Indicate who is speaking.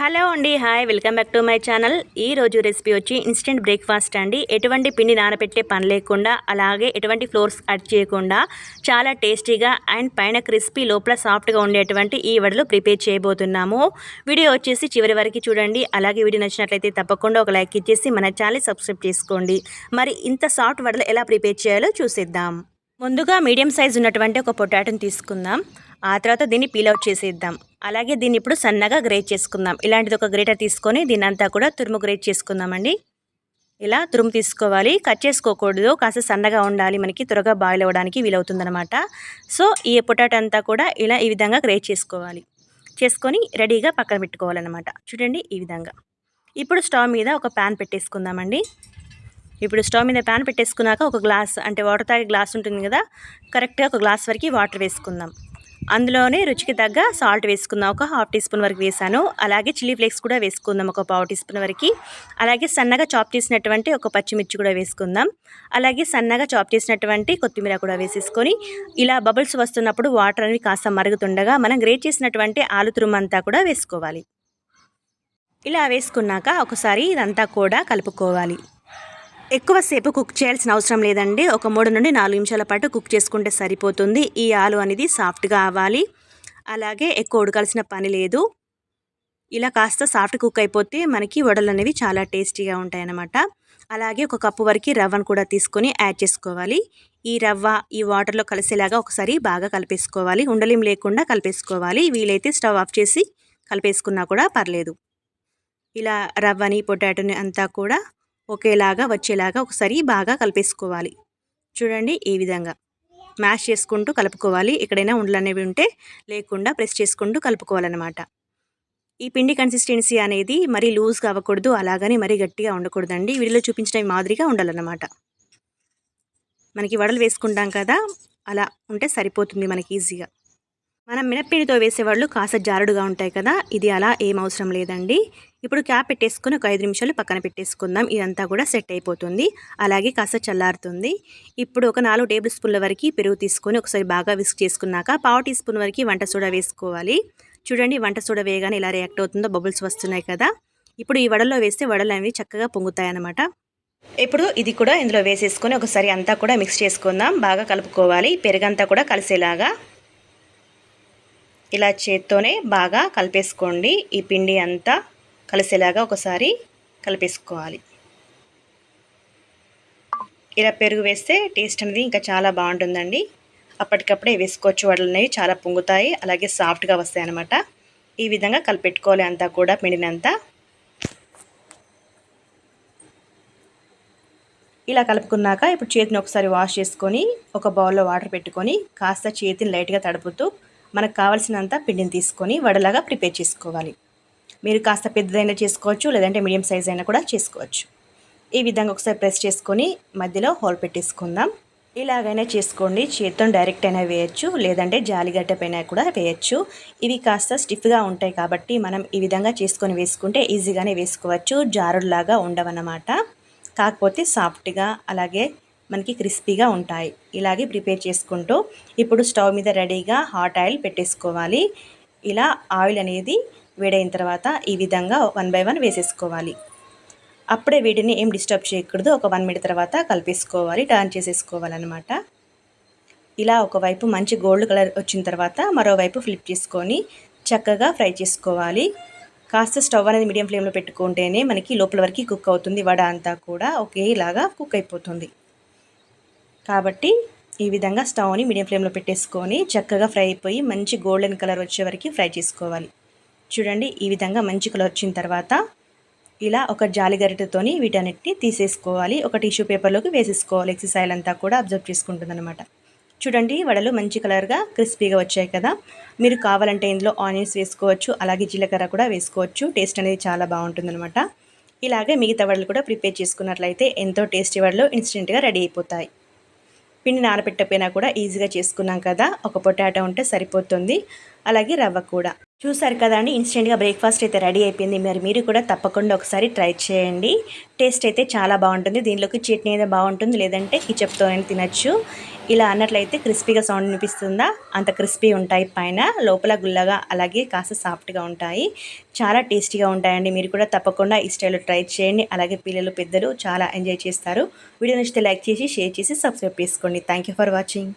Speaker 1: Hello అండి hi welcome back to my channel. ఈ రోజు రెసిపీ వచ్చి ఇన్స్టెంట్ బ్రేక్ఫాస్ట్ అండి. ఎటువంటి పిండి నానబెట్టే పని లేకుండా అలాగే ఎటువంటి ఫ్లోర్స్ కట్ చేయకుండా చాలా టేస్టీగా అండ్ పైన క్రిస్పీ లోపల సాఫ్ట్గా ఉండేటువంటి ఈ వడలు ప్రిపేర్ చేయబోతున్నాము. వీడియో వచ్చేసి చివరి వరకు చూడండి. అలాగే వీడియో నచ్చినట్లయితే తప్పకుండా ఒక లైక్ ఇచ్చేసి మన ఛానల్ సబ్స్క్రైబ్ చేసుకోండి. మరి ఇంత సాఫ్ట్ వడలు ఎలా ప్రిపేర్ చేయాలో చూసేద్దాం. ముందుగా మీడియం సైజ్ ఉన్నటువంటి ఒక పొటాటోని తీసుకుందాం. ఆ తర్వాత దీన్ని పీల్ అవుట్ చేసేద్దాం. అలాగే దీన్ని ఇప్పుడు సన్నగా గ్రేట్ చేసుకుందాం. ఇలాంటిది ఒక గ్రేటర్ తీసుకొని దీని అంతా కూడా తురుము గ్రేట్ చేసుకుందామండి. ఇలా తురుము తీసుకోవాలి. కట్ చేసుకోకూడదు. కాస్త సన్నగా ఉండాలి. మనకి త్వరగా బాయిల్ అవ్వడానికి వీలవుతుందనమాట సో ఈ పొటాటో అంతా కూడా ఇలా ఈ విధంగా గ్రేట్ చేసుకోవాలి. చేసుకొని రెడీగా పక్కన పెట్టుకోవాలన్నమాట. చూడండి ఈ విధంగా. ఇప్పుడు స్టవ్ మీద ఒక ప్యాన్ పెట్టేసుకుందామండి. ఇప్పుడు స్టవ్ మీద ప్యాన్ పెట్టేసుకున్నాక ఒక గ్లాస్ అంటే వాటర్ తాగే గ్లాస్ ఉంటుంది కదా కరెక్ట్గా ఒక గ్లాస్ వరకు వాటర్ వేసుకుందాం. అందులోనే రుచికి తగ్గ సాల్ట్ వేసుకుందాం. ఒక హాఫ్ టీ స్పూన్ వరకు వేసాను. అలాగే చిల్లీ ఫ్లేక్స్ కూడా వేసుకుందాం ఒక పావు టీ స్పూన్ వరకు. అలాగే సన్నగా చాప్ చేసినటువంటి ఒక పచ్చిమిర్చి కూడా వేసుకుందాం. అలాగే సన్నగా చాప్ చేసినటువంటి కొత్తిమీర కూడా వేసేసుకొని ఇలా బబుల్స్ వస్తున్నప్పుడు వాటర్ అనేవి కాస్త మరుగుతుండగా మనం గ్రేట్ చేసినటువంటి ఆలు తురుమంతా కూడా వేసుకోవాలి. ఇలా వేసుకున్నాక ఒకసారి ఇదంతా కూడా కలుపుకోవాలి. ఎక్కువసేపు కుక్ చేయాల్సిన అవసరం లేదండి. ఒక మూడు నుండి నాలుగు నిమిషాల పాటు కుక్ చేసుకుంటే సరిపోతుంది. ఈ ఆలు అనేది సాఫ్ట్గా అవ్వాలి. అలాగే ఎక్కువ ఉడకాల్సిన పని లేదు. ఇలా కాస్త సాఫ్ట్ కుక్ అయిపోతే మనకి వడలు అనేవి చాలా టేస్టీగా ఉంటాయన్నమాట. అలాగే ఒక కప్పు వరకు రవ్వను కూడా తీసుకొని యాడ్ చేసుకోవాలి. ఈ రవ్వ ఈ వాటర్లో కలిసేలాగా ఒకసారి బాగా కలిపేసుకోవాలి. ఉండలేం లేకుండా కలిపేసుకోవాలి. వీలైతే స్టవ్ ఆఫ్ చేసి కలిపేసుకున్నా కూడా పర్లేదు. ఇలా రవ్వని పొటాటోని అంతా కూడా ఒకేలాగా వచ్చేలాగా ఒకసారి బాగా కలిపేసుకోవాలి. చూడండి ఈ విధంగా. మ్యాష్ చేసుకుంటూ కలుపుకోవాలి. ఎక్కడైనా ఉండలు అనేవి ఉంటే లేకుండా ప్రెస్ చేసుకుంటూ కలుపుకోవాలన్నమాట. ఈ పిండి కన్సిస్టెన్సీ అనేది మరీ లూజ్గా అవ్వకూడదు. అలాగని మరీ గట్టిగా ఉండకూడదండి. వీడిలో చూపించిన మాదిరిగా ఉండాలన్నమాట. మనకి వడలు వేసుకుంటాం కదా అలా ఉంటే సరిపోతుంది మనకి ఈజీగా. మనం మినప్పిండితో వేసేవాళ్ళు కాస్త జారుడుగా ఉంటాయి కదా ఇది అలా ఏం అవసరం లేదండి. ఇప్పుడు క్యాప్ పెట్టేసుకొని ఒక ఐదు నిమిషాలు పక్కన పెట్టేసుకుందాం ఇదంతా కూడా సెట్ అయిపోతుంది. అలాగే కాస్త చల్లారుతుంది. ఇప్పుడు ఒక నాలుగు టేబుల్ స్పూన్ల వరకు పెరుగు తీసుకొని ఒకసారి బాగా విస్క్ చేసుకున్నాక పావు టీ స్పూన్ వరకు వంట సోడా వేసుకోవాలి. చూడండి వంట సోడా వేయగానే ఇలా రియాక్ట్ అవుతుందో బబుల్స్ వస్తున్నాయి కదా. ఇప్పుడు ఈ వడల్లో వేస్తే వడలు అనేవి చక్కగా పొంగుతాయి అన్నమాట ఇప్పుడు ఇది కూడా ఇందులో వేసేసుకొని ఒకసారి అంతా కూడా మిక్స్ చేసుకుందాం బాగా కలుపుకోవాలి. పెరుగంతా కూడా కలిసేలాగా. ఇలా చేత్తోనే బాగా కలిపేసుకోండి. ఈ పిండి అంతా కలిసేలాగా ఒకసారి కలిపేసుకోవాలి. ఇలా పెరుగు వేస్తే టేస్ట్ అనేది ఇంకా చాలా బాగుంటుందండి. అప్పటికప్పుడే వేసుకోవచ్చు. వడలు అనేవి చాలా పొంగుతాయి. అలాగే సాఫ్ట్గా వస్తాయి అన్నమాట. ఈ విధంగా కలిపెట్టుకోవాలి అంతా కూడా పిండినంతా. ఇలా కలుపుకున్నాక ఇప్పుడు చేతిని ఒకసారి వాష్ చేసుకొని ఒక బౌల్లో వాటర్ పెట్టుకొని కాస్త చేతిని లైట్గా తడుపుతూ మనకు కావాల్సినంత పిండిని తీసుకొని వడలాగా ప్రిపేర్ చేసుకోవాలి. మీరు కాస్త పెద్దదైనా చేసుకోవచ్చు లేదంటే మీడియం సైజ్ అయినా కూడా చేసుకోవచ్చు. ఈ విధంగా ఒకసారి ప్రెస్ చేసుకొని మధ్యలో హోల్ పెట్టేసుకుందాం. ఇలాగైనా చేసుకోండి. చేత్తో డైరెక్ట్ అయినా వేయచ్చు లేదంటే జాలిగడ్డ పైన కూడా వేయచ్చు. ఇవి కాస్త స్టిఫ్గా ఉంటాయి కాబట్టి మనం ఈ విధంగా చేసుకొని వేసుకుంటే ఈజీగానే వేసుకోవచ్చు. జారుడులాగా ఉండవన్నమాట. కాకపోతే సాఫ్ట్గా అలాగే మనకి క్రిస్పీగా ఉంటాయి. ఇలాగే ప్రిపేర్ చేసుకుంటూ ఇప్పుడు స్టవ్ మీద రెడీగా హాట్ ఆయిల్ పెట్టేసుకోవాలి. ఇలా ఆయిల్ అనేది వేడైన తర్వాత ఈ విధంగా వన్ బై వన్ వేసేసుకోవాలి. అప్పుడే వీటిని ఏం డిస్టర్బ్ చేయకూడదు. ఒక వన్ మినిట్ తర్వాత కలిపేసుకోవాలి. టర్న్ చేసేసుకోవాలన్నమాట. ఇలా ఒకవైపు మంచి గోల్డ్ కలర్ వచ్చిన తర్వాత మరోవైపు ఫ్లిప్ చేసుకొని చక్కగా ఫ్రై చేసుకోవాలి. కాస్త స్టవ్ అనేది మీడియం ఫ్లేమ్లో పెట్టుకుంటేనే మనకి లోపల వరకు కుక్ అవుతుంది. వడ అంతా కూడా ఒకేలాగా కుక్ అయిపోతుంది. కాబట్టి ఈ విధంగా స్టవ్ని మీడియం ఫ్లేమ్లో పెట్టేసుకొని చక్కగా ఫ్రై అయిపోయి మంచి గోల్డెన్ కలర్ వచ్చే వరకు ఫ్రై చేసుకోవాలి. చూడండి ఈ విధంగా మంచి కలర్ వచ్చిన తర్వాత ఇలా ఒక జాలి గరిటెతోని వీటన్నిటిని తీసేసుకోవాలి. ఒక టిష్యూ పేపర్లోకి వేసేసుకోవాలి. ఎక్సర్సైజ్ అంతా కూడా అబ్జర్వ్ చేసుకుంటుందన్నమాట. చూడండి వడలు మంచి కలర్గా క్రిస్పీగా వచ్చాయి కదా. మీరు కావాలంటే ఇందులో ఆనియన్స్ వేసుకోవచ్చు అలాగే జీలకర్ర కూడా వేసుకోవచ్చు. టేస్ట్ అనేది చాలా బాగుంటుందన్నమాట. ఇలాగే మిగతా వడలు కూడా ప్రిపేర్ చేసుకున్నట్లయితే ఎంతో టేస్టీ వడలు ఇన్స్టెంట్గా రెడీ అయిపోతాయి. పిండి నానబెట్టకపోయినా కూడా ఈజీగా చేసుకున్నాం కదా. ఒక పొటాటో ఉంటే సరిపోతుంది. అలాగే రవ్వ కూడా. చూసారు కదా అండి ఇన్స్టెంట్గా బ్రేక్ఫాస్ట్ అయితే రెడీ అయిపోయింది. మరి మీరు కూడా తప్పకుండా ఒకసారి ట్రై చేయండి. టేస్ట్ అయితే చాలా బాగుంటుంది. దీనిలోకి చట్నీ అయితే బాగుంటుంది. లేదంటే కిచప్తో తినచ్చు. ఇలా అన్నట్లయితే క్రిస్పీగా సౌండ్ వినిపిస్తుందా? అంత క్రిస్పీ ఉంటాయి పైన. లోపల గుల్లగా అలాగే కాస్త సాఫ్ట్గా ఉంటాయి. చాలా టేస్టీగా ఉంటాయండి. మీరు కూడా తప్పకుండా ఈ స్టైల్లో ట్రై చేయండి. అలాగే పిల్లలు పెద్దలు చాలా ఎంజాయ్ చేస్తారు. వీడియో నచ్చితే లైక్ చేసి షేర్ చేసి సబ్స్క్రైబ్ చేసుకోండి. Thank for watching